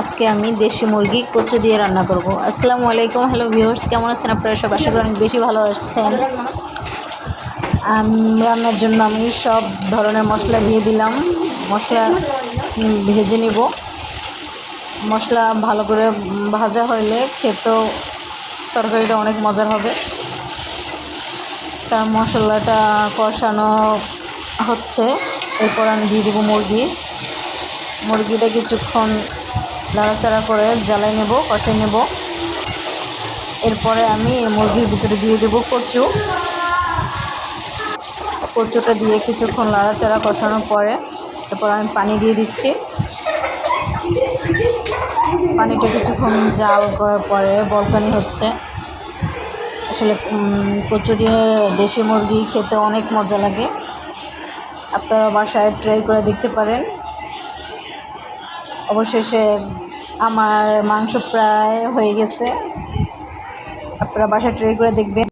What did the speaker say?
আজকে আমি দেশি মুরগি কচু দিয়ে রান্না করব। আসসালামু আলাইকুম হ্যালো ভিউয়ার্স কেমন আছেন আপনারা? সব আশা করি অনেক বেশি ভালো আম, রান্নার জন্য আমি সব ধরনের মশলা দিয়ে দিলাম। মশলা ভেজে নিব। মশলা ভালো করে ভাজা হইলে খেতেও তরকারিটা অনেক মজার হবে। তার মশলাটা কষানো হচ্ছে। এরপর আমি দিয়ে দেবো মুরগি। মুরগিটা কিছুক্ষণ নাড়াচাড়া করে জ্বালাই নেব, কষাই নেব। এরপরে আমি মুরগির ভিতরে দিয়ে দেবো কচু। কচুটা দিয়ে কিছুক্ষণ নাড়াচাড়া কষানোর পরে তারপর আমি পানি দিয়ে দিচ্ছি। পানিটা কিছুক্ষণ জাল করার পরে বলকানি হচ্ছে। আসলে কচু দিয়ে দেশি মুরগি খেতে অনেক মজা লাগে। আপনারা বাসায় ট্রাই করে দেখতে পারেন। অবশেষে আমার মাংস প্রায় হয়ে গেছে। আপনারা বাসা ট্রাই করে দেখবেন।